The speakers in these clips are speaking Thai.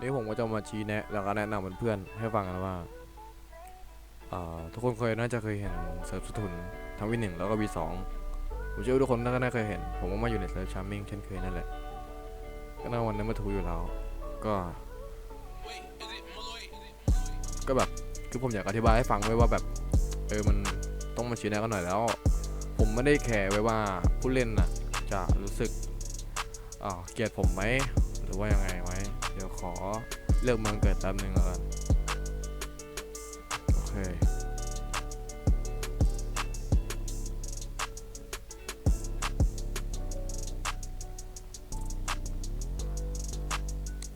นี่ผมก็จะมาชี้แนะแล้วก็แนะนำเพื่อนๆให้ฟังกันว่าทุกคนเคยน่าจะเคยเห็นเซิร์ฟสถุนทั้งวีหนึ่งแล้วก็วีสองผมเชื่อว่าทุกคนน่าก็น่าเคยเห็น ผมก็มาอยู่ในเซิร์ฟชาร์มิ่งเช่นเคยนั่นแหละก็น่าวันนั้นมาทูอยู่แล้ว ก็ ก็แบบคือผมอยากอธิบายให้ฟังไว้ว่าแบบเออมันต้องมาชี้แนะกันหน่อยแล้ว ผมไม่ได้แคร์ไว้ว่าผู้เล่นน่ะจะรู้สึกเกลียดผมไหมหรือว่ายังไงไหม เดี๋ยวขอเลือกเมืองเกิดแป๊บนึงแล้วกันโอเค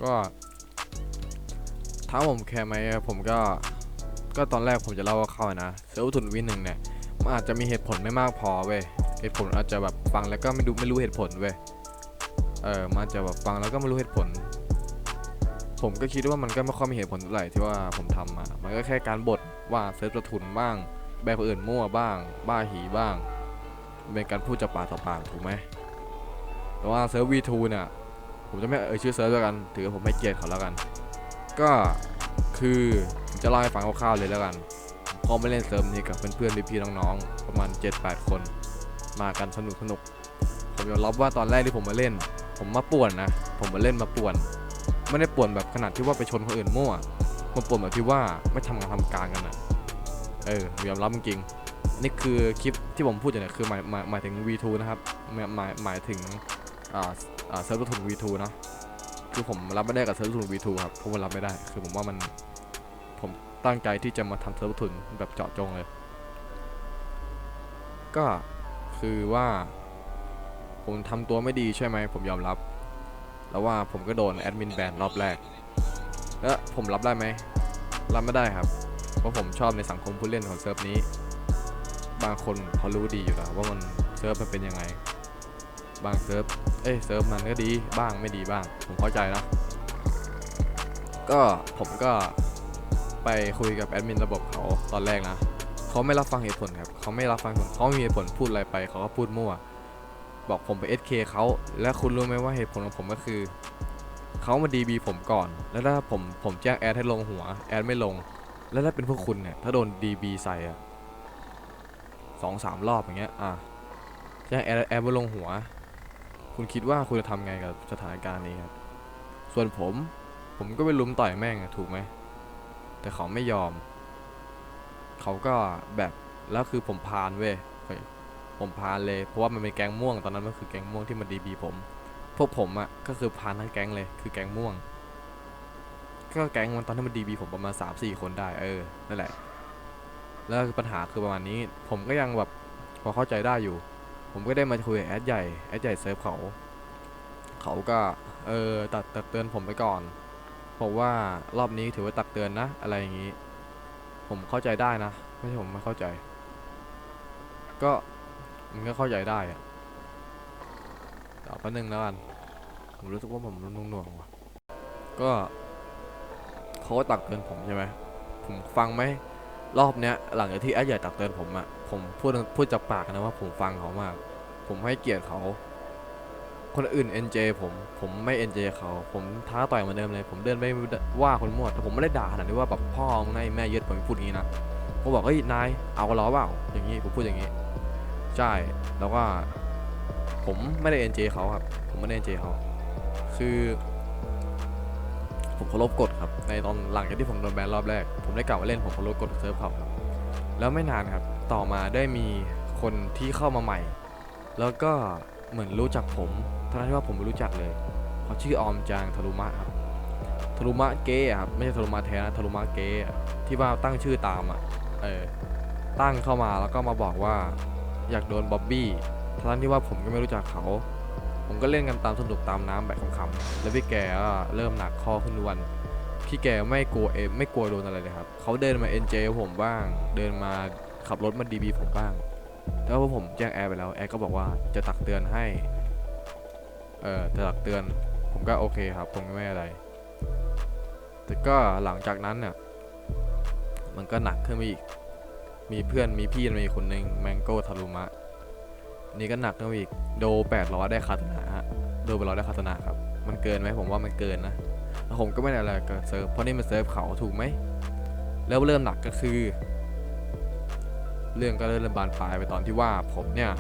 ก็ถ้าผมแคร์ไหมผมก็ก็ตอนแรกผมจะเล่าว่าเข้านะเซลล์ทุนวินหนึ่งเนี่ยมันอาจจะมีเหตุผลไม่มากพอเว้ยเหตุผลอาจจะแบบฟังแล้วก็ไม่ดูไม่รู้เหตุผลเว้ยเออมันอาจจะแบบฟังแล้วก็ไม่รู้เหตุผล ผมก็คิดว่ามันก็ไม่ค่อยมีเหตุผลเท่าไหร่ที่ว่าผมทำมามันก็แค่การบทว่าเซิร์ฟประทุนบ้าง แบกคนอื่นมั่วบ้าง บ้าหีบ้าง เป็นการพูดจากปากต่อปากถูกไหมแต่ว่าเซิร์ฟ V2 เนี่ยผมจะไม่เอ่ยชื่อเซิร์ฟแล้วกัน ถือว่าผมให้เกียรติเขาแล้วกัน ก็คือผมจะเล่าให้ฟังคร่าวๆเลยแล้วกันพอมาเล่นเซิร์ฟนี้กับเพื่อนๆพี่ๆน้องๆประมาณ 7-8 คน มากันสนุกสนุกผมยอมรับว่าตอนแรกที่ผมมาเล่น ผมมาป่วนนะ ผมมาเล่นมาป่วน ไม่ได้ป่วนแบบขนาดที่ว่าไปชนคนอื่นมั่วมันป่วนแบบที่ว่าไม่ทำงานทำการกันนะเออยอมรับจริงนี่คือคลิปที่ผมพูดอยู่เนี่ยคือหมายหมายหมายถึง V2 นะครับหมายหมายหมายถึงอ่าอ่าเซิร์ฟทุน V2 นะคือผมรับไม่ได้กับเซิร์ฟทุน V2 ครับผมรับไม่ได้ คือผมว่ามันผมตั้งใจที่จะมาทำเซิร์ฟทุนแบบเจาะจงเลย ก็คือว่า ผมทำตัวไม่ดีใช่ไหมผมยอมรับ แล้วว่าผมก็โดนแอดมินแบนรอบแรก แล้วผมรับได้ไหม รับไม่ได้ครับ เพราะผมชอบในสังคมผู้เล่นของเซิร์ฟนี้ บางคนเขารู้ดีอยู่แล้วว่ามันเซิร์ฟมันเป็นยังไง บางเซิร์ฟ เอ้ยเซิร์ฟมันก็ดีบ้างไม่ดีบ้าง ผมเข้าใจนะ ก็ผมก็ไปคุยกับแอดมินระบบเขาตอนแรกนะ เขาไม่รับฟังเหตุผลครับ เขาไม่รับฟังผลเขาไม่มีเหตุผลพูดอะไรไป เขาก็พูดมั่ว บอกผมไป SK เขาและคุณรู้ไหมว่าเหตุผลของผมก็คือเขามา DB ผมก่อน แล้วถ้าผมผมแจ้งแอดให้ลงหัวแอดไม่ลง แล้วถ้าเป็นพวกคุณเนี่ยถ้าโดน DB ใส่อะสองสามรอบอย่างเงี้ยอะแจ้งแอดแอดไม่ลงหัว คุณคิดว่าคุณจะทำไงกับสถานการณ์นี้ครับส่วนผมผมก็ไปลุมต่อยแม่งอะถูกไหมแต่เขาไม่ยอม เขาก็แบบแล้วคือผมพานเว้ย ผมพานเลยเพราะว่ามันเป็นแก๊งม่วงตอนนั้นมันคือแก๊งม่วงที่มาดีบีผม พวกผมอะ่ะก็คือพานทั้งแก๊งเลยคือแก๊งม่วง ก็แก๊งมันตอนที่มันดีบีผมประมาณ3 4คนได้เออนั่นแหละ แล้วคือปัญหาคือประมาณนี้ ผมก็ยังแบบพอเข้าใจได้อยู่ ผมก็ได้มาคุยกับแอดใหญ่แอดใหญ่เซิร์ฟเขาเขาก็เออตัดตัดเตือนผมไปก่อนผมว่ารอบนี้ถือว่าตักเตือนนะ อะไรอย่างนี้ ผมเข้าใจได้นะ ไม่ใช่ผมไม่เข้าใจ ก็ มันก็เข้าใจได้อะเอาแป๊บนึงแล้วกัน ผมรู้สึกว่าผมนุ่งหน่วงว่ะ ก็เขาตักเตือนผมใช่ไหม ผมฟังไหมรอบเนี้ย หลังจากที่ไอ้ใหญ่ตักเตือนผมอะผมพูดพูดจากปากนะว่าผมฟังเขามาก ผมให้เกียรติเขา คนอื่น NJ ผมผมไม่ NJ เขา ผมท้าต่อยเหมือนเดิมเลย ผมเดินไปว่าคนหมั่วแต่ผมไม่ได้ด่าขนาดที่ว่าแบบพ่อมึงนายแม่ยึดผมพูดอย่างนี้นะผมบอกเฮ้ยนายเอากันล้อเปล่าอย่างนี้ผมพูดอย่างนี้ ใช่แล้วก็ผมไม่ได้ NJ เขาครับ ผมไม่ได้ NJ เขา คือ ผมเคารพกฎครับ ในตอนหลังจากที่ผมโดนแบนรอบแรก ผมได้กลับมาเล่นผมเคารพกฎเซิร์ฟเขาครับ แล้วไม่นานครับ ต่อมาได้มีคนที่เข้ามาใหม่ แล้วก็เหมือนรู้จักผมทั้งที่ว่าผมไม่รู้จักเลย เขาชื่อออมจางทารุมะครับทารุมะเก้ครับ ไม่ใช่ทารุมะแท้นะทารุมะเก้ที่ว่าตั้งชื่อตามอะ เออ ตั้งเข้ามาแล้วก็มาบอกว่า อยากโดนบ๊อบบี้ทั้งที่ว่าผมก็ไม่รู้จักเขา ผมก็เล่นกันตามสนุกตามน้ำแบบขำๆแล้วพี่แกก็เริ่มหนักคอขึ้นวัน พี่แกไม่กลัวเอไม่กลัวโดนอะไรเลยครับ เขาเดินมา NJ ผมบ้าง เดินมาขับรถมา DB ผมบ้าง แล้วพอผมแจ้งแอร์ไปแล้ว แอร์ก็บอกว่าจะตักเตือนให้ เออจะตักเตือน ผมก็โอเคครับ ผมไม่อะไร แต่ก็หลังจากนั้นเนี่ย มันก็หนักขึ้นมาอีก มีเพื่อนมีพี่มีคนหนึ่งแมงโก้ทารุมะนี่ก็หนักนมาอีกโดแปดร้อยได้คาตนาฮะโดไปร้อยได้คาตนาครับ มันเกินไหมผมว่ามันเกินนะแล้วผมก็ไม่ได้อะไรกับเซิร์ฟเพราะนี่มันเซิร์ฟเขาถูกไหมแล้วเริ่มหนักก็คือ เรื่องก็เริ่มบานปลายไปตอนที่ว่าผมเนี่ย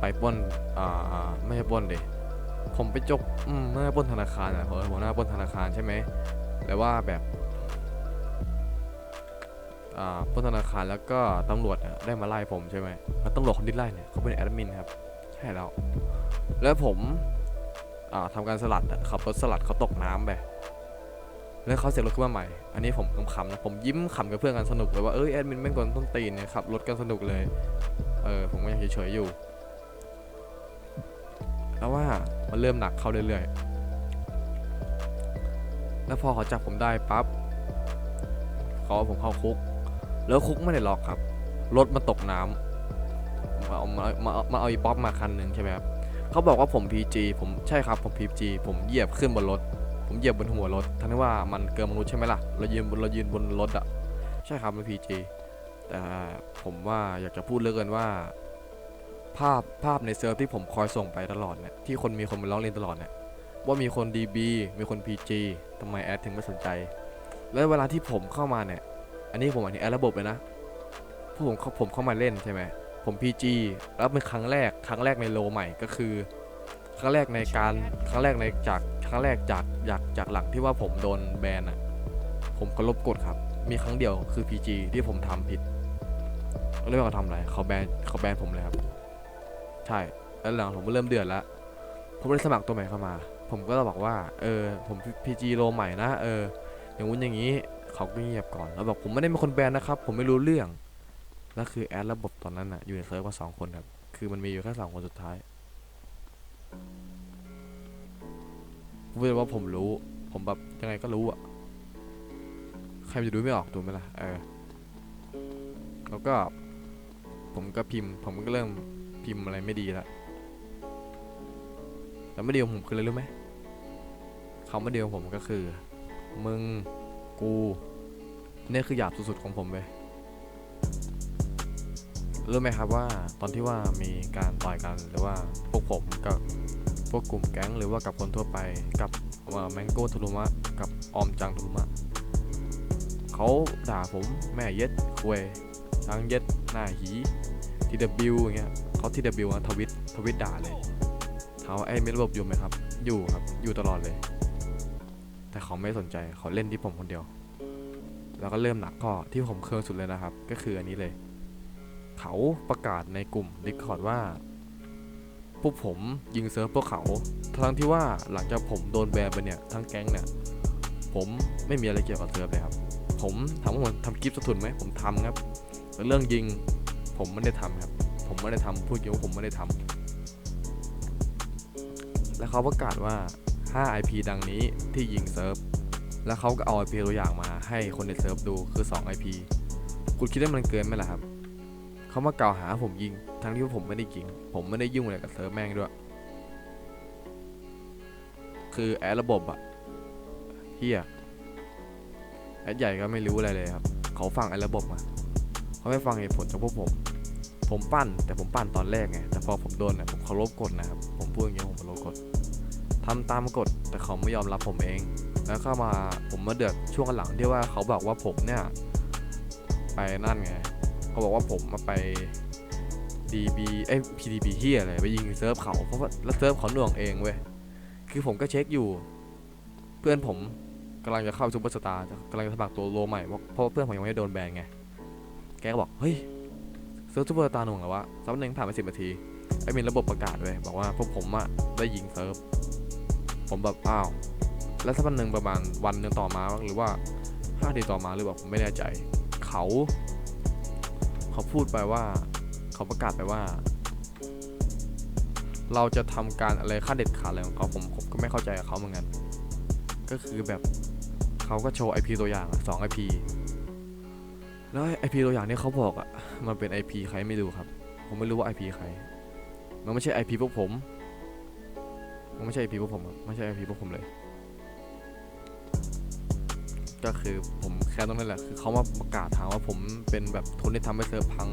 ไปป้นอ่าไม่ใช่ป้นดิผมไปจกอืมไม่ใช่ป้นธนาคารอะผมผมน่าป้นธนาคารใช่ไหมแต่ว่าแบบ อ่าปล้นธนาคารแล้วก็ตำรวจอะได้มาไล่ผมใช่ไหมแล้วตำรวจคนที่ไล่เนี่ยเขาเป็นแอดมินครับ ใช่แล้ว แล้วผมอ่าทำการสลัดขับรถสลัดเขาตกน้ำไป แล้วเขาเสียรถขึ้นมาใหม่ อันนี้ผมขำๆนะ ผมยิ้มขำกับเพื่อนกันสนุกเลยว่า เอ้ยแอดมินแม่งกวนต้นตีนเนี่ยขับรถกันสนุกเลย เออผมก็ยังเฉยๆอยู่ แล้วว่ามันเริ่มหนักเข้าเรื่อยๆ แล้วพอเขาจับผมได้ปั๊บเขาผมเข้าคุก แล้วคุกไม่ได้ล็อกครับ รถมันตกน้ำมาเอามามามาเอาอีป๊อปมาคันหนึ่งใช่ไหมครับเขาบอกว่าผม PG ผมใช่ครับผม PG ผมเหยียบขึ้นบนรถ ผมเหยียบบนหัวรถทั้งที่ว่ามันเกินมนุษย์ใช่ไหมล่ะเรายืนบนเรายืนบนรถอะใช่ครับมัน PG แต่ผมว่าอยากจะพูดเลือเกินว่า ภาพภาพในเซิร์ฟที่ผมคอยส่งไปตลอดเนี่ยที่คนมีคนมาร้องเรียนตลอดเนี่ยว่ามีคน DB มีคน PG ทำไมแอดถึงไม่สนใจ แล้วเวลาที่ผมเข้ามาเนี่ย อันนี้ผมอันนี้แอดระบบเลยนะพวกผมผมเข้ามาเล่นใช่ไหมผม PG แล้วเป็นครั้งแรกครั้งแรกในโลใหม่ก็คือ ครั้งแรกในการครั้งแรกในจากครั้งแรกจากจากจากหลังที่ว่าผมโดนแบนอะผมก็ลบกฎครับ มีครั้งเดียวคือ PG ที่ผมทำผิดเรื่องเขาทำอะไรเขาแบนเขาแบนผมเลยครับ ใช่แล้วหลังผมก็เริ่มเดือดแล้วผมเลยสมัครตัวใหม่เข้ามา ผมก็บอกว่า เออ ผมพีจีโลใหม่นะ เออ อย่างงู้นอย่างนี้ เขาก็เงียบก่อนแล้วบอกผมไม่ได้เป็นคนแบนนะครับ ผมไม่รู้เรื่องแล้วคือแอดระบบตอนนั้นอะอยู่ในเซิร์ฟมาสองคนครับคือมันมีอยู่แค่สองคนสุดท้ายผมเลยว่าผมรู้ ผมแบบยังไงก็รู้อะใครจะดูไม่ออกดูไหมล่ะเออแล้วก็ ผมก็พิมพ์ ผมก็เริ่มพิมพ์อะไรไม่ดีละแล้วไม่ดีของผมคืออะไรรู้ไหมเขาไม่ดีของผมก็คือ มึง กูเนี่ยคือหยาบสุดๆของผมเลยรู้ไหมครับว่าตอนที่ว่ามีการต่อยกันหรือว่าพวกผมกับพวกกลุ่มแก๊งหรือว่ากับคนทั่วไปกับแมงโก้ทุรุมะกับออมจังทุรุมะเขาด่าผมแม่เย็ดควยช้งเย็ดหน้าหี TW อย่างเงี้ยเขา TW นะทวิตทวิตด่าเลยเขาไอ้มีระบบอยู่ไหมครับ อยู่ครับ อยู่ตลอดเลย แต่เขาไม่สนใจเขาเล่นที่ผมคนเดียว แล้วก็เริ่มหนักข้อที่ผมเครื่องสุดเลยนะครับ ก็คืออันนี้เลย เขาประกาศในกลุ่ม Discord ว่าพวกผมยิงเซิร์ฟพวกเขา ทั้งที่ว่าหลังจากผมโดนแบนไปเนี่ยทั้งแก๊งเนี่ยผมไม่มีอะไรเกี่ยวกับเซิร์ฟเลยครับ ผมถามว่าผมทำกิฟต์สะทุนไหมผมทำครับแต่เรื่องยิงผมไม่ได้ทำครับ ผมไม่ได้ทำพูดจริงว่าผมไม่ได้ทำแล้วเขาประกาศว่า 5 IP ดังนี้ที่ยิงเซิร์ฟ แล้วเขาก็เอา IP ตัวอย่างมาให้คนในเซิร์ฟดูคือ 2 IP คุณคิดว่ามันเกินไหมล่ะครับ เขามากล่าวหาผมยิง ทั้งที่ว่าผมไม่ได้ยิง ผมไม่ได้ยุ่งอะไรกับเซิร์ฟแม่งด้วย คือแอดระบบอะเฮียแอดใหญ่ก็ไม่รู้อะไรเลยครับ เขาฟังแอดระบบมาเขาไม่ฟังเหตุผลจากพวกผม ผมปั้นแต่ผมปั้นตอนแรกไง แต่พอผมโดนเนี่ยผมเคารพกฎนะครับ ผมพูดอย่างนี้ผมเคารพกฎ ทำตามกฎแต่เขาไม่ยอมรับผมเอง แล้วก็มาผมมาเดือดช่วงหลังที่ว่าเขาบอกว่าผมเนี่ยไปนั่นไงเขาบอกว่าผมมาไป DB เอ้ย PDB เฮียอะไรไปยิงเซิร์ฟเขาเพราะว่าแล้วเซิร์ฟเขาหน่วงเองเว้ยคือผมก็เช็คอยู่ เพื่อนผมกำลังจะเข้าซูเปอร์สตาร์กำลังจะสมัครตัวโลใหม่เพราะเพื่อนผมยังไม่ได้โดนแบนไงแกก็บอกเฮ้ยเซิร์ฟซูเปอร์สตาร์หน่วงเหรอวะสักพักหนึ่งผ่านไปสิบนาทีไอ้มีระบบประกาศเลยบอกว่าพวกผมอะได้ยิงเซิร์ฟ ผมแบบอ้าว แล้วสักวันหนึ่งประมาณวันหนึ่งต่อมาหรือว่าห้าทีต่อมาหรือเปล่าผมไม่แน่ใจ เขา เขาพูดไปว่า เขาประกาศไปว่า เราจะทำการอะไรขั้นเด็ดขาดอะไรของเขาผมผมก็ไม่เข้าใจกับเขาเหมือนกัน ก็คือแบบเขาก็โชว์ IP ตัวอย่างอะสอง IP แล้ว IP ตัวอย่างที่เขาบอกอะมันเป็น IP ใครไม่รู้ครับ ผมไม่รู้ว่า IP ใคร มันไม่ใช่ IP พวกผม มันไม่ใช่ IP พวกผมอะไม่ใช่ IP พวกผมเลย ก็คือผมแค่ตรงนั้นแหละ คือเขามาประกาศทางว่าผมเป็นแบบทุนที่ทำให้เซิร์ฟพัง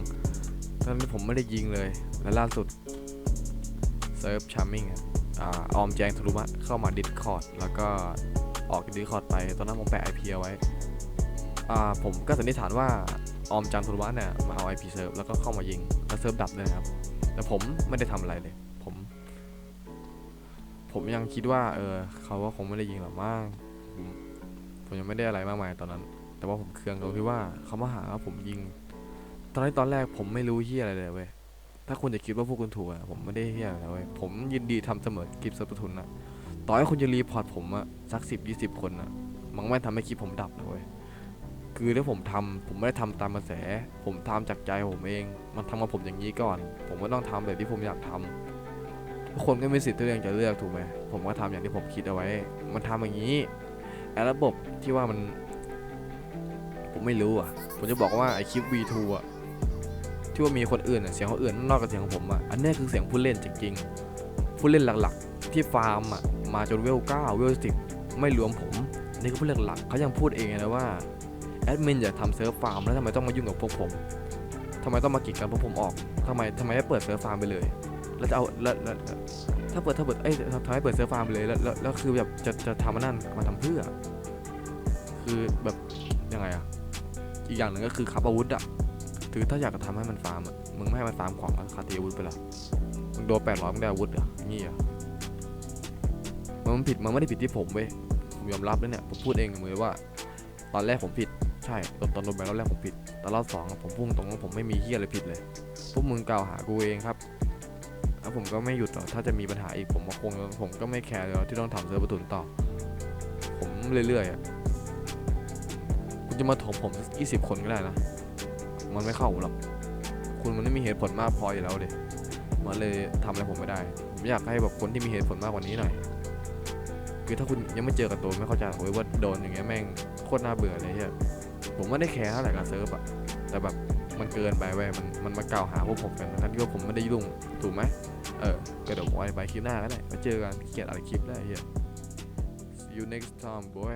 ทั้งที่ผมไม่ได้ยิงเลย และล่าสุดเซิร์ฟชาร์มิงอะอ่าออมแจงทะลุมะเข้ามาดิสคอร์ดแล้วก็ออกดิสคอร์ดไป ตอนนั้นผมแปะ IP เอาไว้อ่าผมก็สันนิษฐานว่าออมจังทะลุมะเนี่ยมาเอา IP เซิร์ฟแล้วก็เข้ามายิงแล้วเซิร์ฟดับเลยครับ แต่ผมไม่ได้ทำอะไรเลย ผมยังคิดว่า เออเขาก็คงไม่ได้ยิงหรอกมั้งผมยังไม่ได้อะไรมากมายตอนนั้น แต่ว่าผมเคืองตรงที่ว่าเขามาหาว่าผมยิง ตอนนี้ตอนแรกผมไม่รู้เฮียอะไรเลยเว้ยถ้าคุณจะคิดว่าพวกคุณถูกอะผมไม่ได้เฮียอะไรเว้ยผมยินดีทำเสมอคลิปซับทุนอะต่อให้คุณจะรีพอร์ตผมอะสักสิบยี่สิบคนอะมันไม่ทำให้คลิปผมดับนะเว้ยคือถ้าผมทำผมไม่ได้ทำตามกระแส ผมทำจากใจผมเอง มันทำมาผมอย่างนี้ก่อน ผมก็ต้องทำแบบที่ผมอยากทำทุก คนก็มีสิทธิ์ที่องจะเลือกถูกไหมผมก็ทำอย่างที่ผมคิดเอาไว้ มันทำอย่างนี้ไอ้ระบบที่ว่ามัน ผมไม่รู้อะ ผมจะบอกว่าไอคลิป V2 อะที่ว่ามีคนอื่นเสียงคนอื่นนอกจากเสียงของผมอะอันนี้คือเสียงผู้เล่นจริงๆผู้เล่นหลักๆ ที่ฟาร์มอะมาจนเวล9เวล10ไม่รวมผมนี่คือผู้เล่นหลักเขายังพูดเองนะว่าแอดมินอย่าทำเซิร์ฟฟาร์มแล้วทำไมต้องมายุ่งกับพวกผมทำไมต้องมากีดกันพวกผมออกทำไมทำไมไม่เปิดเซิร์ฟฟาร์มไปเลย แล้วจะเอาแล้วถ้าเปิดถ้าเปิดเอ้ยทำให้เปิดเซิร์ฟฟาร์มเลยแล้วแล้วแล้วคือแบบจะจะทำมันนั่นมาทำเพื่อ คือแบบยังไงอะอีกอย่างหนึ่งก็คือขับอาวุธอะคือถ้าอยากจะทำให้มันฟาร์มอะมึงไม่ให้มันฟาร์มของคาตีอาวุธไปละมึงโดนแปดร้อยมึงได้อาวุธเหรองี้เหรอมันผิดมันไม่ได้ผิดที่ผมเว้ยผมยอมรับแล้วเนี่ยผมพูดเองกับมือว่า ตอนแรกผมผิดใช่ตอนตอนโดนแบนรอบแรกผมผิดแต่รอบสองผมพุ่งตรงว่าผมไม่มีเฮียอะไรผิดเลยพวกมึงกล่าวหากูเองครับ แล้วผมก็ไม่หยุดหรอกถ้าจะมีปัญหาอีกผมก็คงผมก็ไม่แคร์เลยที่ต้องทำเซิร์ฟประตุนต่อ ผมเรื่อยๆอะคุณจะมาถมผมยี่สิบคนก็ได้นะมันไม่เข้าหรอกคุณมันไม่มีเหตุผลมากพออยู่แล้วเลยมันเลยทำอะไรผมไม่ได้ ผมอยากให้แบบคนที่มีเหตุผลมากกว่านี้หน่อยคือถ้าคุณยังไม่เจอกับตัวไม่เข้าใจโอ้ยว่าโดนอย่างเงี้ยแม่งโคตรน่าเบื่อเลยเฮียผมไม่ได้แคร์เท่าไหร่กับเซิร์ฟอะแต่แบบมันเกินไปเว้ยมันมันมากล่าวหาพวกผมกันทั้งที่ว่าผมไม่ได้ยุ่งถูกไหม เออก็เดี๋ยวไว้ไปคลิปหน้าก็ได้มาเจอกันเกียดอะไรคลิปได้เฮีย see you next time boy